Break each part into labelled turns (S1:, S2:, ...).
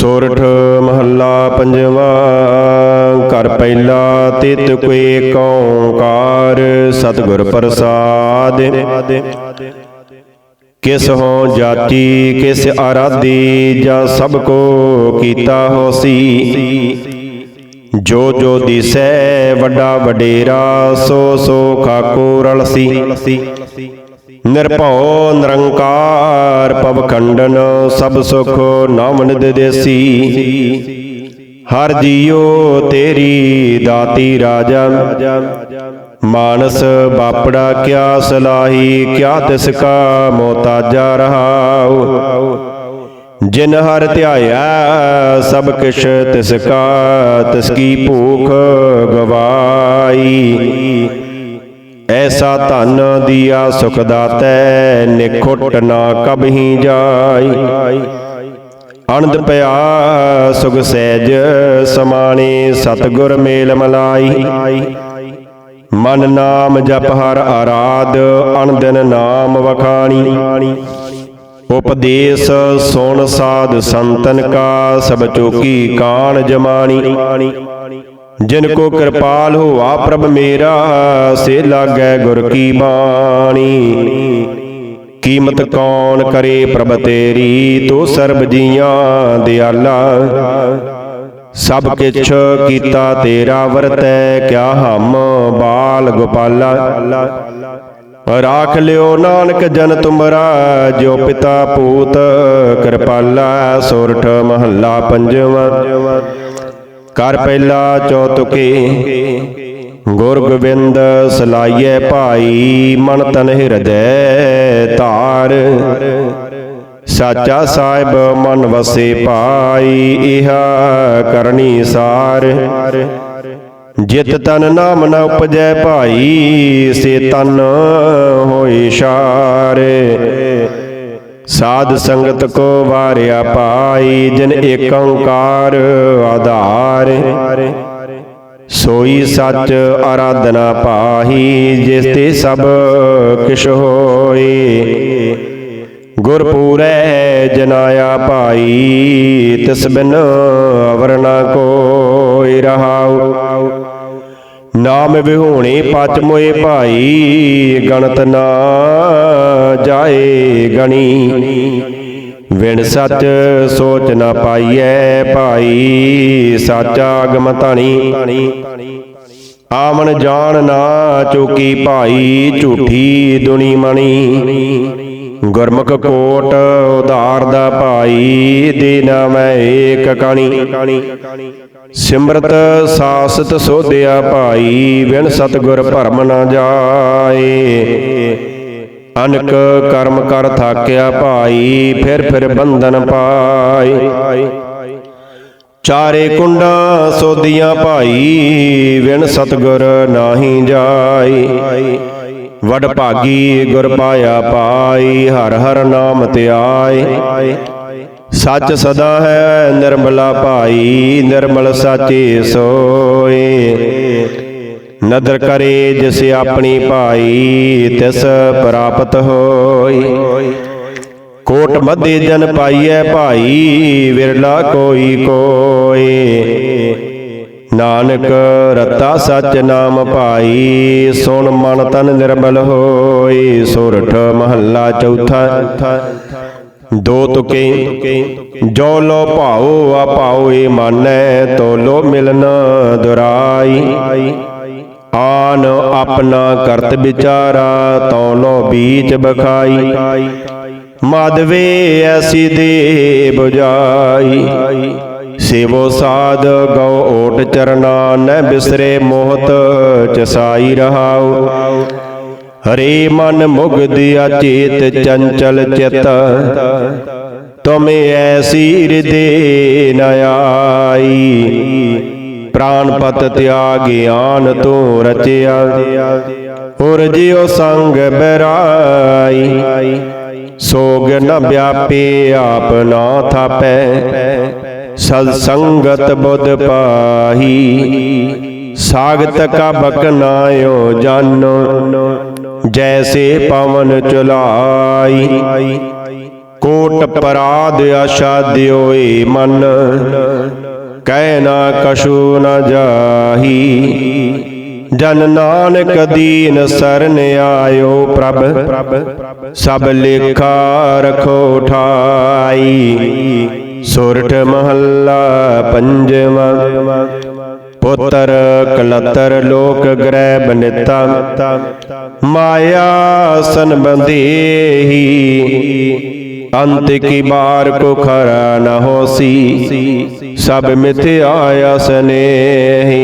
S1: ਸੋਰਠ ਮਹੱਲਾ ਪੰਜਵਾਂ, ਘਰ ਪਹਿਲਾ ਤਿਤ ਕੋਈ ਓੰਕਾਰ, ਸਤਿਗੁਰ ਪ੍ਰਸਾਦ। ਕਿਸ ਹੋ ਜਾਤੀ, ਕਿਸ ਆਰਾਧੀ, ਜਾਂ ਸਭ ਕੋ ਕੀਤਾ ਹੋਸੀ। ਜੋ ਜੋ ਦਿਸੈ, ਵੱਡਾ ਵਡੇਰਾ, ਸੋ ਸੋ ਖਾਕੋ ਰਲਸੀ। ਨਿਰਭਉ ਨਿਰੰਕਾਰ ਪਵ ਖੰਡਨ, ਸਭ ਸੁਖ ਨਾਮ ਦੇ ਦੇਸੀ। ਹਰ ਜੀਉ ਤੇਰੀ ਦਾਤੀ ਰਾਜਾ। ਮਾਨਸ ਬਾਪੜਾ ਕਿਆ ਸਲਾਹੀ, ਕਿਆ ਤਿਸ ਕਾ ਮੋਤਾਜਾ ਰਹਾਉ। ਜਿਨ ਹਰ ਧਿਆਇਆ, ਸਭ ਕਿਛ ਤਿਸ ਕਾ, ਤਿਸ ਕੀ ਭੂਖ ਗਵਾਈ। ਐਸਾ ਧਨ ਦੀਆ ਸੁਖ ਦਾਤੈ, ਨਿਖੁੱਟ ਨਾ ਕਬਹੀ ਜਾਈ। ਅਨੰਦ ਪਿਆ, ਸੁਖ ਸਹਿਜ ਸਮਾਣੇ, ਸਤਗੁਰ ਮੇਲ ਮਲਾਈ। ਮਨ ਨਾਮ ਜਪ ਹਰ ਆਰਾਧ ਅਨੰਦਨ ਨਾਮ ਵਖਾਣੀ। ਉਪਦੇਸ਼ ਸੁਣ ਸਾਧ ਸੰਤਨ ਕਾ, ਸਭ ਚੋਕੀ ਕਾਣ ਜਮਾਣੀ। ਜਿਨ ਕੋ ਕਿਰਪਾਲ ਹੋਆ ਪ੍ਰਭ ਮੇਰਾ, ਸੇ ਲਾਗੈ ਗੁਰ ਕੀ ਬਾਣੀ। ਕੀਮਤ ਕੌਣ ਕਰੇ ਪ੍ਰਭ ਤੇਰੀ, ਤੂੰ ਸਰਬ ਜੀਆਂ ਦਿਆਲਾ ਸਭ ਕਿਛ ਕੀਤਾ ਤੇਰਾ ਵਰਤੈ, ਕਿਆ ਹਮ ਬਾਲ ਗੋਪਾਲਾ। ਰਾਖ ਲਿਓ ਨਾਨਕ ਜਨ ਤੁਮਰਾ ਜੋ ਪਿਤਾ ਪੂਤ ਕਿਰਪਾਲਾ, ਸੁਰਠ ਮਹੱਲਾ ਪੰਜਵਾਂ। ਕਰ ਪਹਿਲਾ ਚੌਤੁਕੇ ਗੁਰ ਗੋਬਿੰਦ ਸਲਾਈਏ ਭਾਈ, ਮਨ ਤਨ ਹਿਰਦੈ ਧਾਰ। ਸਾਚਾ ਸਾਹਿਬ ਮਨ ਵਸੇ ਪਾਈ ਇਹ ਕਰਨੀ ਸਾਰ। ਜਿਤ ਤਨ ਨਾਮ ਨ ਉਪਜੈ ਭਾਈ, ਸੇ ਤਨ ਹੋਏ ਸਾਰ। ਸਾਧ ਸੰਗਤ ਕੋ ਵਾਰਿਆ ਪਾਈ, ਜਿਨ ਏਕ ਓੰਕਾਰ ਆਧਾਰ। ਸੋਈ ਸੱਚ ਆਰਾਧਨਾ ਪਾਹੀ, ਜਿਸ ਤੇ ਸਭ ਕਿਛ ਹੋਏ। ਗੁਰਪੂਰੈ ਜਨਾਇਆ ਭਾਈ ਤਿਸ ਬਿਨ ਅਵਰ ਨਾ ਕੋਈ ਰਹਾਉ। ਨਾਮ ਵਿਹੂਣੇ ਪਚ ਮੋਏ ਭਾਈ ਗਣਤ ਨਾ ਜਾਏ ਗਣੀ। ਵਿਣ ਸੱਚ ਸੋਚ ਨਾ ਪਾਈਐ ਭਾਈ ਸਾਚਾ ਆਗਮ ਧਣੀ। ਆਮਨ ਜਾਣ ਨਾ ਚੋਕੀ ਭਾਈ ਝੂਠੀ ਦੁਨੀ ਮਣੀ। ਗੁਰਮੁਖ ਕੋਟ ਉਧਾਰ ਦਾ ਭਾਈ ਦੇ ਨਾਮੈ ਏਕ ਕਣੀ। ਸਿਮਰਤ ਸਾਸਤ ਸੋਧਿਆ ਭਾਈ ਵਿਣ ਸਤਗੁਰ ਭਰਮ ਨਾ ਜਾਏ। ਅਨਕ ਕਰਮ ਕਰ ਥਾਕਿਆ ਭਾਈ, ਫਿਰ ਫਿਰ ਬੰਧਨ ਪਾਏ। ਚਾਰੇ ਕੁੰਡਾਂ ਸੋਧੀਆਂ ਭਾਈ ਵਿਣ ਸਤਗੁਰ ਨਾਹੀ ਜਾਏ। ਵਡ ਭਾਗੀ ਗੁਰ ਪਾਇਆ ਪਾਈ, ਹਰ ਹਰ ਨਾਮ ਧਿਆਏ ਸੱਚ ਸਦਾ ਹੈ, ਨਿਰਮਲਾ ਭਾਈ, ਨਿਰਮਲ ਸਾਚੇ ਸੋਏ। ਨਦਰ ਕਰੇ ਜਿਸ ਆਪਣੀ ਭਾਈ, ਤਿਸ ਪ੍ਰਾਪਤ ਹੋਈ ਕੋਟ ਮਧੇ ਜਨ ਪਾਈਐ ਭਾਈ, ਵਿਰਲਾ ਕੋਈ ਕੋਏ। ਨਾਨਕ ਰਤਾ ਸਚ ਨਾਮ ਭਾਈ, ਸੁਣ ਮਨ ਤਨ ਨਿਰਮਲ ਹੋਏ। ਸੁਰਠ ਮਹੱਲਾ ਚੌਥਾ ਦੋ ਤੁਕੇ, ਜੋ ਲੋ ਭਾਉ ਆ ਭਾਉ ਏ ਮਾਨੈ, ਤੋ ਲੋ ਮਿਲਨ ਦੁਰਾਈ। ਆਨ ਆਪਣਾ ਕਰਤ ਵਿਚਾਰਾ ਤੋ ਲੋ ਬੀਚ ਬਖਾਈ। ਮਾਧਵੇ ਐਸੀ ਦੇ 부ਜਾਈ ਸੇਵੋ ਸਾਧ ਗਉ ਓਟ ਚਰਨਾ ਨ ਬਿਸਰੇ ਮੋਹਤ ਚਸਾਈ ਰਹਾਉ। ਹਰੇ ਮਨ ਮੁਗਦਿਆ ਚੇਤ ਚੰਚਲ ਚਿਤ। ਤੁਮੇ ਐਸੀ ਹਿਰਦੇ ਨ ਆਈ। ਪ੍ਰਾਨਪਤ ਤਿਆਗ ਗਿਆਨ ਤੂੰ ਰਚਿਆ। ਹੋਰ ਜਿਉ ਸੰਗ ਬਰਾਈ। ਸੋਗ ਨ ਵਿਆਪੇ ਆਪ ਨਾ ਥਾਪੈ। ਸਦ ਸੰਗਤ ਬੁੱਧ ਪਾਹੀ। ਸਾਗਤ ਕਾ ਬਕਨਾਇਓ ਜਾਨੋ। ਜੈਸੇ ਪਵਨ ਚੁਲਾਈ ਕੋਟ ਪਰਾਧ ਆਸ਼ਾ ਦਿਓਏ ਮਨ ਕਹਿ ਨਾ ਕਸ਼ੂ ਨ ਜਾਹੀ ਜਨ ਨਾਨਕ ਦੀਨ ਸਰਨ ਆਇਓ ਪ੍ਰਭ ਸਭ ਲੇਖਾ ਰਖੋ ਠਾਈ ਸੁਰਠ ਮਹੱਲਾ ਪੰਜਵਾ ਪੁੱਤਰ, ਕਲਤਰ ਲੋਕ ਗ੍ਰਹਿ ਬਨਿਤਾ। ਮਾਇਆ ਸੰਬੰਧੇਹੀ ਅੰਤ ਕੀ ਬਾਰ ਕੋ ਖਰਾ ਨ ਹੋਸੀ। ਸਭ ਮਿਥਿਆ ਸਨੇਹੀ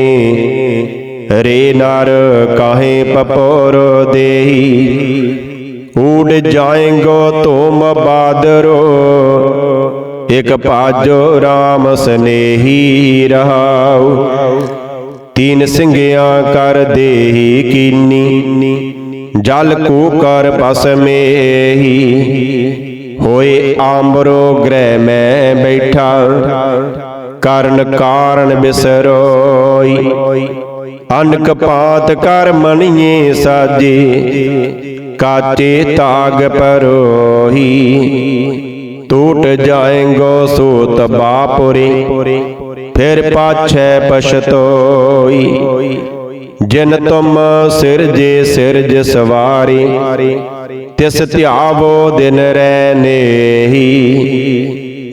S1: ਰੇ ਨਰ ਕਾਹੇ ਪਪੋਰ ਦੇਹੀ। ਊਡ ਜਾਏਂਗੋ ਤੁਮ ਬਾਦਰੋ। ਇਕ ਭਾਜੋ RAM ਸਨੇਹੀ ਰਹਾਉ। ਤੀਨ ਸਿੰਘਿਆਂ ਕਰ ਦੇਹੀ ਕੀਨੀ ਜਲ ਕੂ ਕਰ ਪਸ ਮੇਹੀ ਹੋਏ ਆਂਬਰੋ ਗ੍ਰਹਿ ਮੈਂ ਬੈਠਾ ਕਰਨ ਕਾਰਨ ਬਿਸਰੋਈ ਅਨਕ ਪਾਤ ਕਰ ਮਣੀਏ ਸਾਜੇ ਕਾਚੇ ਤਾਗ ਪਰੋਹੀ ਟੂਟ ਜਾਏਂਗੋ ਸੂਤ ਬਾਪੁਰੇ, ਫਿਰ ਪਾਛੈ ਪਛਤੋਈ। ਜਿਨ ਤੁਮ ਸਿਰਜੇ ਸਿਰਜ ਸਵਾਰੀ, ਤਿਸ ਧਿਆਵੋ ਦਿਨ ਰਹਿ ਨੇਹੀ।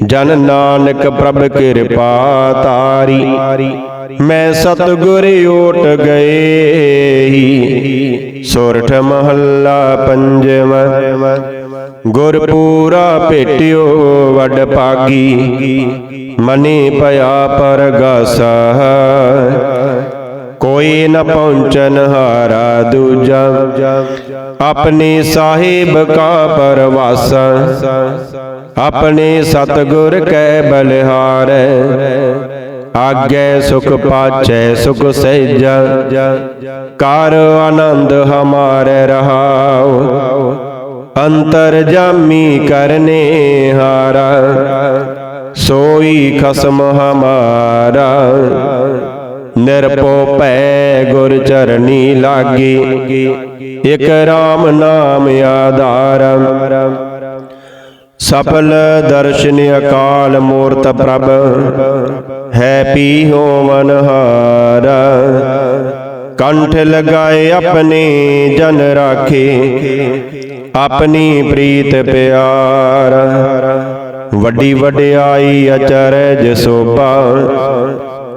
S1: ਜਨ ਨਾਨਕ ਪ੍ਰਭ ਕਿਰਪਾ ਤਾਰੀ, ਮੈਂ ਸਤਗੁਰ ਓਟ ਗਏ ਸੁਰਠ ਮਹੱਲਾ ਪੰਜਵਾ ਗੁਰ ਪੂਰਾ ਭੇਟਿਓ ਵੱਡ ਭਾਗੀ, ਮਨੇ ਭਇਆ ਪਰਗਾਸਾ। ਕੋਈ ਨ ਪਹੁੰਚਨ ਹਾਰਾ ਦੂਜਾ, ਆਪਣੇ ਸਾਹਿਬ ਕਾ ਪਰਵਾਸਾ। ਆਪਣੇ ਸਤਗੁਰ ਕੈ ਬਲਿਹਾਰ, ਆਗੇ ਸੁਖ ਪਾਚੈ ਸੁਖ ਸਹਿਜਾ। ਕਰ ਆਨੰਦ ਹਮਾਰੇ ਰਹਾਉ ਅੰਤਰ ਜਾਮੀ ਕਰਨੇ ਹਾਰਾ। ਸੋਈ ਖਸਮ ਹਮਾਰਾ। ਨਿਰਪੋ ਭੈ ਗੁਰ ਚਰਨੀ ਲਾਗੀ। ਇਕ RAM ਨਾਮ ਆਧਾਰਮ ਸਫਲ ਦਰਸ਼ਨ ਅਕਾਲ ਮੂਰਤ ਪ੍ਰਭ। ਹੈ ਪੀ ਹੋਵਨ ਹਾਰਾ ਕੰਠ ਲਗਾਏ ਆਪਣੇ ਜਨ ਰਾਖੇ ਆਪਣੀ ਪ੍ਰੀਤ ਪਿਆਰ ਵੱਡੀ ਵਡਿਆਈ ਅਚਰਜ ਸੋਭਾ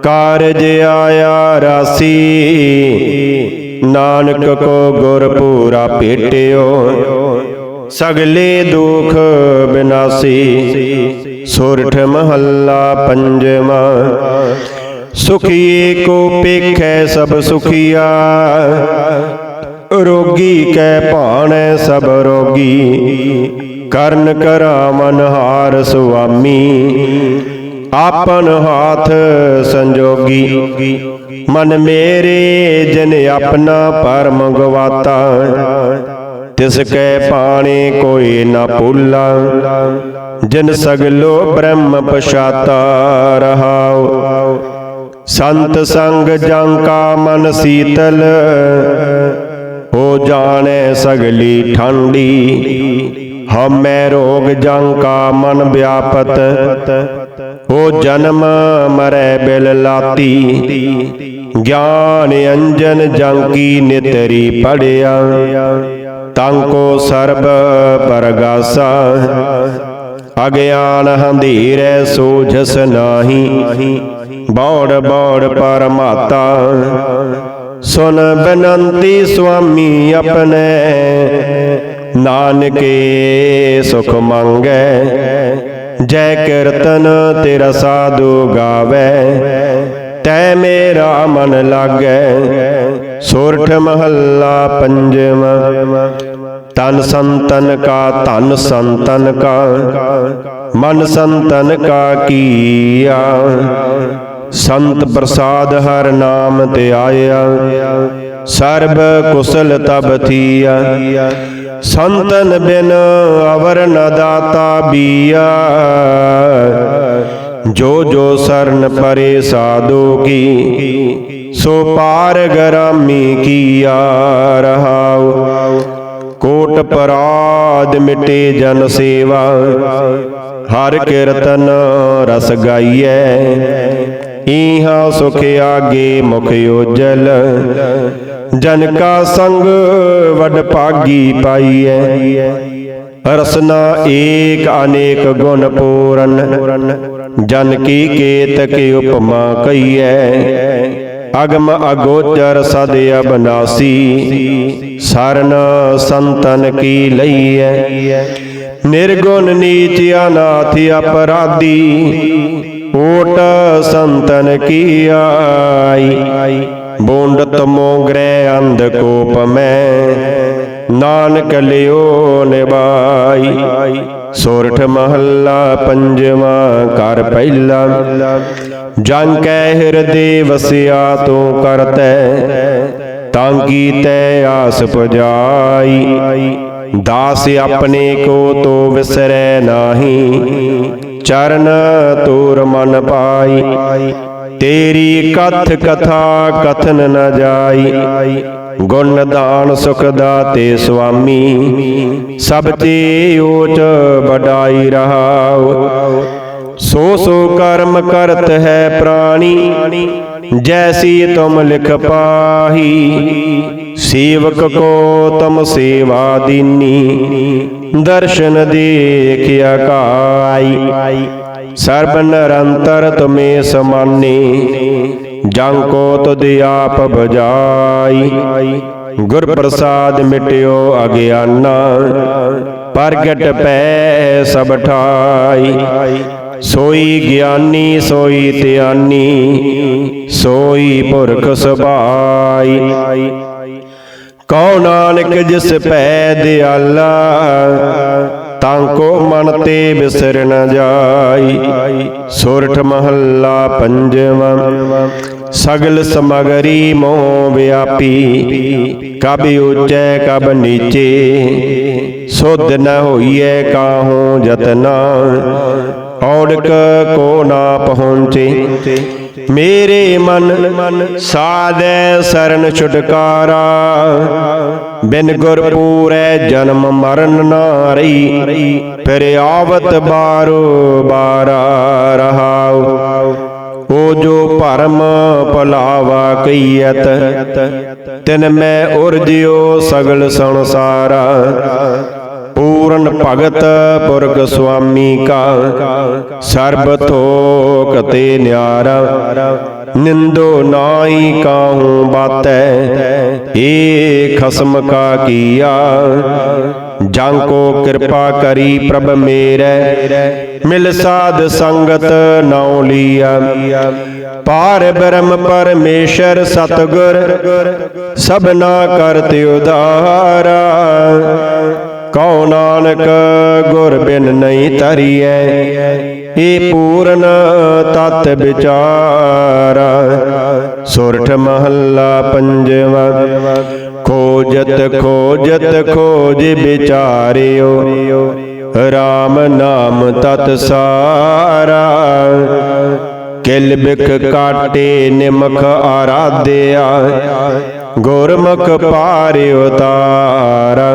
S1: ਕਾਰਜ ਆਇਆ ਰਾਸੀ ਨਾਨਕ ਕੋ ਗੁਰ ਪੂਰਾ ਭੇਟਿਓ ਸਗਲੇ ਦੁਖ ਬਿਨਾਸੀ ਸੁਰਠ ਮਹੱਲਾ ਪੰਜਵਾ ਸੁਖੀਏ ਕੋ ਪੇਖੈ ਸਭ ਸੁਖੀਆ। ਰੋਗੀ ਕੈ ਭਾਣੈ ਸਭ ਰੋਗੀ। ਕਰਨ ਕਰਾ ਮਨ ਹਾਰ ਸੁਆਮੀ। ਆਪਨ ਹਾਥ ਸੰਜੋਗੀ। ਮਨ ਮੇਰੇ ਜਨ ਆਪਣਾ ਪਰਮ ਗਵਾਤਾ। ਤਿਸ ਕੈ ਪਾਣੇ ਕੋਈ ਨਾ ਭੁੱਲਾ। ਜਿਨ ਸਗਲੋ ਬ੍ਰਹਮ ਪਛਾਤਾ ਰਹਾਉ। ਸੰਤ ਸੰਗ ਜੰ ਕਾ ਮਨ ਸੀਤਲ, ਹੋ ਜਾਣੈ ਸਗਲੀ ਠੰਡੀ। ਹਮੈ ਰੋਗ ਜੰ ਕਾ ਮਨ ਵਿਆਪਤ, ਹੋ ਜਨਮ ਮਰੈ ਬਿਲ ਲਾਤੀ। ਗਿਆਨ ਅੰਜਨ ਜੰ ਕੀ ਨਿਤਰੀ ਪੜਿਆ ਤੰ ਕੋ ਸਰਬ ਪਰਗਾਸਾ। ਅਗਿਆਨ ਹੰਧੀਰੈ ਸੋਝਸ ਨਾਹੀ ਬੌੜ ਬੌੜ ਪਰਮਾਤਾ ਸੁਨ ਬਨੰਤੀ ਸੁਆਮੀ ਆਪਣੇ, ਨਾਨਕੇ ਸੁਖ ਮੰਗੈ। ਜੈ ਕੀਰਤਨ ਤੇਰਾ ਸਾਧੂ ਗਾਵੇ, ਤੈ ਮੇਰਾ ਮਨ ਲਾਗੈ। ਸੋਰਠ ਮਹੱਲਾ ਪੰਜਵਾ ਤਨ ਸੰਤਨ ਕਾ, ਧਨ ਸੰਤਨ ਕਾ। ਮਨ ਸੰਤਨ ਕਾ ਕੀਆ। ਸੰਤ ਪ੍ਰਸਾਦ ਹਰ ਨਾਮ ਤੇ ਆਇਆ। ਸਰਬ ਕੁਸਲ ਤਬ ਥੀਆ। ਸੰਤਨ ਬਿਨ ਅਵਰ ਨ ਦਾਤਾ ਬੀਆ। ਜੋ ਜੋ ਸਰਨ ਪਰੇ ਸਾਧੂ ਕੀ, ਸੋ ਪਾਰ ਗਰਾਮੀ ਕੀਆ ਰਹਾਉ। ਕੋਟ ਪਰਾਦ ਮਿਟੇ ਜਨ ਸੇਵਾ। ਹਰ ਕੀਰਤਨ ਰਸ ਗਾਈਐ। ਈਹਾ ਸੁਖ ਆਗੇ ਮੁਖ ਉਜਲ। ਜਨ ਕਾ ਸੰਗ ਵਡ ਭਾਗੀ ਪਾਈਐ। ਰਸਨਾ ਏਕ ਅਨੇਕ ਗੁਣ ਪੂਰਨ। ਜਨ ਕੀ ਕੇਤ ਉਪਮਾ ਕਈਐ। ਅਗਮ ਅਗੋਚਰ ਸਦ ਅਬਨਾਸੀ। ਸਰਨ ਸੰਤਨ ਕੀ ਲਈਐ। ਨਿਰਗੁਣ ਨੀਚ ਅਨਾਥ ਅਪਰਾਧੀ। ਓਟ ਸੰਤਨ ਕੀ ਆਈ? ਬੋਂਡਤ ਮੋਗਰੇ ਅੰਧ ਕੋਪ ਮੈਂ। ਨਾਨਕ ਲਿਓ ਨਿਬਾਈ ਸੋਰਠ ਮਹੱਲਾ ਪੰਜਵਾਂ ਕਰ ਪਹਿਲਾ। ਜੰ ਕੈ ਹਿਰਦੇ ਵਸਿਆ ਤੂੰ ਕਰਤੈ, ਤਾਂ ਕੀਤੈ ਆਸ ਪੁਜਾਈ। ਦਾਸ ਆਪਣੇ ਕੋ ਤੋ ਵਿਸਰੈ ਨਾਹੀ, ਚਰਨ ਤੂਰ ਮਨ ਪਾਈ। ਤੇਰੀ ਕਥ ਕਥਾ ਕਥਨ ਨ ਜਾਈ, ਗੁਣ ਦਾਨ ਸੁਖ ਦਾਤੇ ਸੁਆਮੀ। ਸਭ ਤੇ ਓਚ ਬਡਾਈ ਰਹਾਉ। ਸੋ ਸੋ ਕਰਮ ਕਰਤ ਹੈ ਪ੍ਰਾਣੀ ਜੈਸੀ ਤੁਮ ਲਿਖ ਪਾਹੀ ਸੇਵਕ ਕੋ ਤਮ ਸੇਵਾ ਦੀਨੀ ਦਰਸ਼ਨ ਦੇਖਿਆ ਕਾਈ ਸਰਬ ਨਿਰੰਤਰ ਤੁਮੇ ਸਮਾਨੇ ਜੰ ਕੋ ਤੁਧ ਆਪ ਬਜਾਈ ਗੁਰ ਪ੍ਰਸਾਦ ਮਿਟਿਓ ਅਗਿਆਨਾ ਪ੍ਰਗਟ ਪੈ ਸਭ ਠਾਈ ਸੋਈ ਗਿਆਨੀ ਸੋਈ ਧਿਆਨੀ ਸੋਈ ਪੁਰਖ ਸੁਭਾਈ ਕਉ ਨਾਨਕ ਜਿਸ ਪੈ ਦਿਆਲਾ ਤਾਂ ਕੋ ਮਨ ਤੇ ਬਿਸਰ ਨ ਜਾਈ। ਸੋਰਠ ਮਹੱਲਾ ਪੰਜਵਾਂ ਸਗਲ ਸਮਗਰੀ ਮੋਹ ਵਿਆਪੀ। ਕਬ ਉੱਚੈ ਕਬ ਨੀਚੇ ਸੁਧ ਨ ਹੋਈਐ ਕਾਹੂ ਜਤਨਾ ਔੜਕ ਕੋ ਨਾ ਪਹੁੰਚੇ। ਮੇਰੇ ਮਨ ਸਾਧੈ ਸਰਨ ਛੁਟਕਾਰਾ। ਬਿਨ ਗੁਰ ਪੂਰੈ ਜਨਮ ਮਰਨ ਨਾ ਰਹੀ। ਫਿਰ ਆਵਤ ਬਾਰੋ ਬਾਰਾ ਰਹਾਉ। ਉਹ ਜੋ ਭਰਮ ਭਲਾਵਾ ਕਈਐਤ। ਤਿਨ ਮੈਂ ਉਰਜਿਓ ਸਗਲ ਸੰਸਾਰਾ। ਪੂਰਨ ਭਗਤ ਪੁਰਖ ਸੁਆਮੀ ਕਾ ਸਰਬ ਥੋਕ ਤੇ ਨਿਆਰਾ, ਨਿੰਦੋ ਨਾਹੀ ਕਾਹੂ ਬਾਤੈ, ਏ ਖਸਮ ਕਾ ਕੀਆ। ਜਾਂ ਕੋ ਕਿਰਪਾ ਕਰੀ ਪ੍ਰਭ ਮੇਰੇ, ਮਿਲ ਸਾਧ ਸੰਗਤ ਨਾਉ ਲੀਆ। ਪਾਰ ਬ੍ਰਹਮ ਪਰਮੇਸ਼ਰ ਸਤਗੁਰ, ਸਭਨਾ ਕਰਤ ਉਦਾਰਾ ਕਉ ਨਾਨਕ ਗੁਰ ਬਿਨ ਨਹੀਂ ਤਰੀਐ ਏ ਪੂਰਨ ਤਤ ਵਿਚਾਰਾ। ਸੁਰਠ ਮਹੱਲਾ ਪੰਜਵਾ, ਖੋਜਤ ਖੋਜਤ ਖੋਜ ਵਿਚਾਰਿਓ RAM ਨਾਮ ਤਤ ਸਾਰਾ। ਕਿਲ ਬਿਖ ਕਾਟੇ ਨਿਮਖ ਆਰਾਧਿਆ, ਗੁਰਮੁਖ ਪਾਰ ਉਤਾਰਾ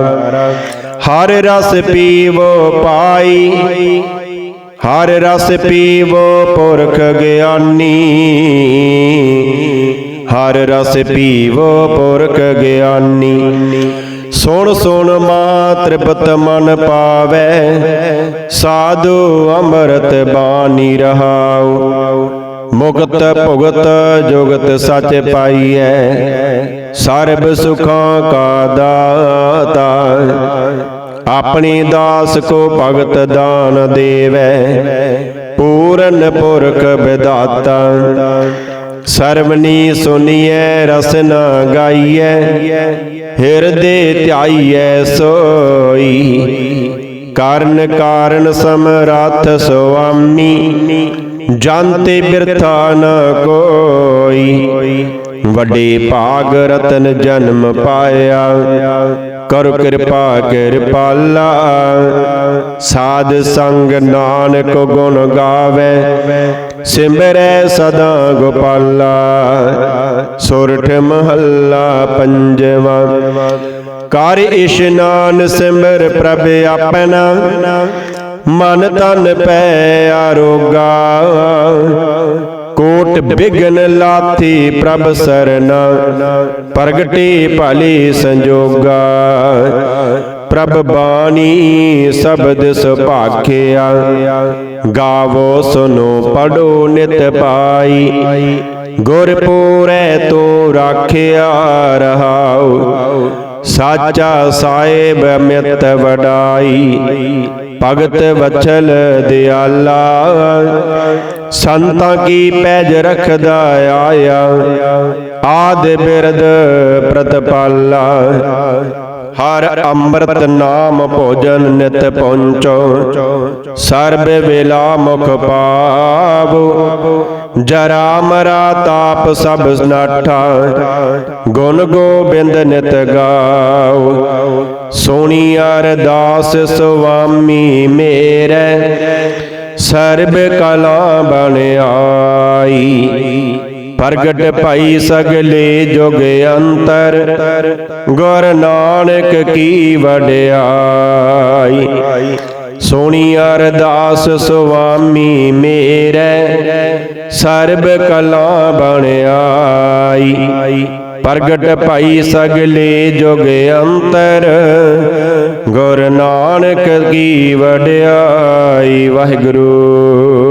S1: ਹਰ ਰਸ ਪੀਵੋ ਪਾਈ। ਹਰ ਰਸ ਪੀਵੋ ਪੁਰਖ ਗਿਆਨੀ। ਹਰ ਰਸ ਪੀਵੋ ਪੁਰਖ ਗਿਆਨੀ। ਸੁਣ ਸੁਣ ਮਾ ਤ੍ਰਿਪਤ ਮਨ ਪਾਵੈ। ਸਾਧੂ ਅੰਮ੍ਰਿਤ ਬਾਣੀ ਰਹਾਉ। ਮੁਕਤ ਭੁਗਤ ਜੁਗਤ ਸੱਚ ਪਾਈਐ। ਸਰਬ ਸੁਖਾਂ ਕਾ ਦਾਤਾ। ਆਪਣੀ ਦਾਸ ਕੋ ਭਗਤ ਦਾਨ ਦੇਵੈ। ਪੂਰਨ ਪੁਰਖ ਵਿਦਾਤਾ ਸਰਵਨੀ ਸੁਨੀਐ, ਰਸਨਾ ਨ ਗਾਈਐ। ਹਿਰਦੇ ਧਿਆਈਐ ਸੋਈ। ਕਾਰਨ ਕਾਰਨ ਸਮਰੱਥ ਸੁਆਮੀ। ਜੰਤੇ ਬਿਰਥਾ ਨ ਕੋਈ। ਵੱਡੇ ਭਾਗ ਰਤਨ ਜਨਮ ਪਾਇਆ। ਕਰ ਕਿਰਪਾ ਕਿਰਪਾਲਾ ਸਾਧ ਸੰਗ ਨਾਨਕ ਗੁਣ ਗਾਵੇ। ਸਿਮਰੈ ਸਦਾ ਗੋਪਾਲਾ। ਸੁਰਠ ਮਹੱਲਾ ਪੰਜਵਾ। ਕਰ ਇਸ਼ਨਾਨ ਸਿਮਰ ਪ੍ਰਭ ਆਪਣਾ। ਮਨ ਤਨ ਪੈ ਆਰੋਗਾ ਕੋਟ ਬਿਗਨ ਲਾਥੀ ਪ੍ਰਭ ਸਰਨਾ। ਪ੍ਰਗਟੇ ਭਲੇ ਸੰਜੋਗਾ। ਪ੍ਰਭ ਬਾਣੀ ਸ਼ਬਦ ਸੁਭਾਖਿਆ ਗਾਵੋ ਸੁਨੋ ਪੜੋ ਨਿਤ ਪਾਈ ਗੁਰ ਪੂਰੈ ਤੋ ਰਾਖਿਆ ਰਹਾਉ। ਸਾਚਾ ਸਾਹਿਬ ਮਿਤ ਵਡਾਈ। ਭਗਤ ਵਚਲ ਦਿਆਲਾ। ਸੰਤਾਂ ਕੀ ਪੈਜ ਰਖਦਾ ਆਇਆ? ਆਦ ਬਿਰਦ ਪ੍ਰਤਪਾਲਾ, ਹਰ ਅੰਮ੍ਰਿਤ ਨਾਮ ਭੋਜਨ ਨਿਤ ਪਹੁੰਚੋ। ਸਰਬ ਵੇਲਾ ਮੁਖ ਪਾਵੋ, ਜਰਾ ਮਰਾ ਤਾਪ ਸਭ ਨਾਠਾ। ਗੁਣ ਗੋਬਿੰਦ ਨਿਤ ਗਾਓ, ਸੋਣੀ ਅਰਦਾਸ ਸੁਆਮੀ ਮੇਰੇ। ਸਰਬ ਕਲਾ ਬਣ ਆਈ ਪ੍ਰਗਟ ਭਾਈ ਸਗਲੇ ਜੁਗ ਅੰਤਰ। ਗੁਰ ਨਾਨਕ ਕੀ ਵਡਿਆਈ ਸੋਣੀ ਅਰਦਾਸ ਸੁਆਮੀ ਮੇਰੇ। ਸਰਬ ਕਲਾ ਬਣ ਆਈ ਪ੍ਰਗਟ ਭਾਈ ਸਗਲੇ ਜੁਗ ਅੰਤਰ। ਗੁਰ ਨਾਨਕ ਕੀ ਵਡਿਆਈ ਵਾਹਿਗੁਰੂ।